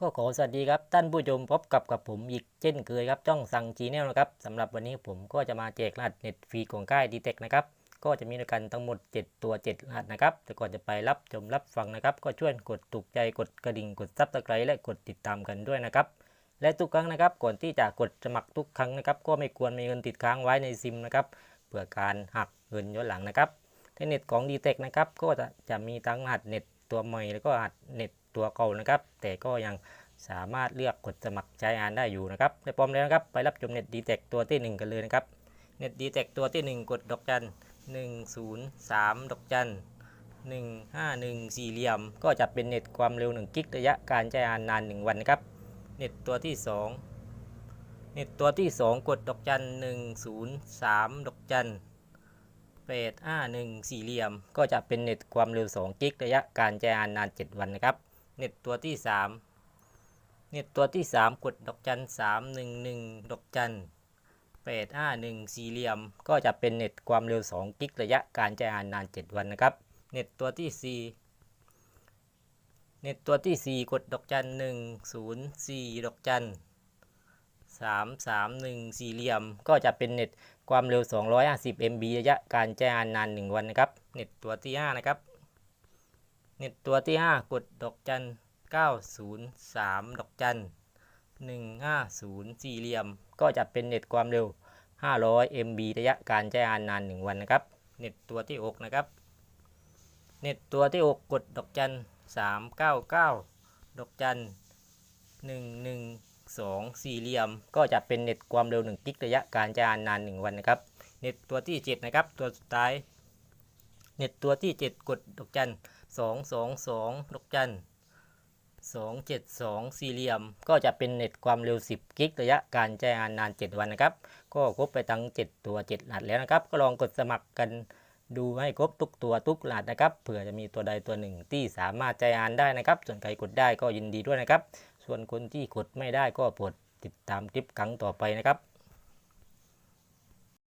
ก็ขอสวัสดีครับท่านผู้ชมพบกับกับผมอีกเช่นเคยครับจ้องสั่งจีเนลนะครับสำหรับวันนี้ผมก็จะมาแจกรหัสเน็ตฟรีของค่ายดีเทคนะครับก็จะมีด้วยกันทั้งหมด 7 ตัว 7 รหัสนะครับแต่ก่อนจะไปรับชมรับฟังนะครับ ก็ช่วยกดถูกใจกดกระดิ่งกดซับสไครต์และกดติดตามกันด้วยนะครับและทุกครั้งนะครับก่อนที่จะกดสมัครทุกครั้งนะครับก็ไม่ควรมีเงินติดค้างไว้ในซิมนะครับเพื่อการหักเงินย้อนหลังนะครับในเน็ตของดีเทคนะครับก็จะจะมีทั้งรหัสเน็ตตัวใหม่แล้วก็รหัสเน็ต ตัวเก่านะครับ แต่ก็ยังสามารถเลือกกดสมัครใช้งานได้อยู่นะครับได้พร้อมแล้วนะครับ ไปรับชมเน็ตดีเทคตัวที่ 1 กันเลยนะครับเน็ตดีเทคตัวที่ 1 กดดอกจัน103 ดอกจัน151 สี่เหลี่ยม ก็จะเป็นเน็ตความเร็ว 1 กิกระยะการใช้งานนาน 1 วันนะครับ เน็ตตัวที่ 2 เน็ตตัวที่ 2 กดดอกจัน103 ดอกจัน851 สี่เหลี่ยม ก็จะเป็นเน็ตความเร็ว 2 กิกระยะการใช้งานนาน 7 วันนะครับ เน็ตตัวที่ 3 เน็ตตัวที่ 3 กดดอกจัน311 ดอกจัน851สี่เหลี่ยม ก็จะเป็นเน็ตความเร็ว 2 กิกระยะการใช้งานนาน 7 วันนะครับ เน็ตตัวที่ 4 เน็ตตัวที่ 4 กดดอกจัน104 ดอกจัน331สี่เหลี่ยม ก็จะเป็นเน็ตความเร็ว 250 MB ระยะการใช้งานนาน 1 วันนะครับ เน็ตตัวที่ 5 นะครับ เน็ตตัวที่ 5 กดดอกจัน 903 ดอกจัน 150 สี่เหลี่ยม ก็จะเป็นเน็ตความเร็ว 500 MB ระยะการใช้งานนาน 1 วันนะครับ เน็ตตัวที่ 6 นะครับ เน็ตตัวที่ 6 กดดอกจัน 399 ดอกจัน 112 สี่เหลี่ยม ก็จะเป็นเน็ตความเร็ว 1 กิกระยะการใช้งานนาน 1 วันนะครับ เน็ตตัวที่ 7 นะครับ ตัวสุดท้าย เน็ตตัวที่ 7 กดดอกจัน 222ดอกจัน272สี่เหลี่ยม ก็จะเป็นเน็ตความเร็ว 10 กิกระยะการใช้งานนาน 7 วันนะครับ ก็ครบไปทั้ง 7 ตัว7รหัสแล้วนะครับ ก็ลองกดสมัครกันดูให้ครบทุกตัวทุกรหัสนะครับ เผื่อจะมีตัวใดตัวหนึ่งที่สามารถใช้งานได้นะครับ ส่วนใครกดได้ก็ยินดีด้วยนะครับ ส่วนคนที่กดไม่ได้ก็โปรดติดตามคลิปครั้งต่อไปนะครับ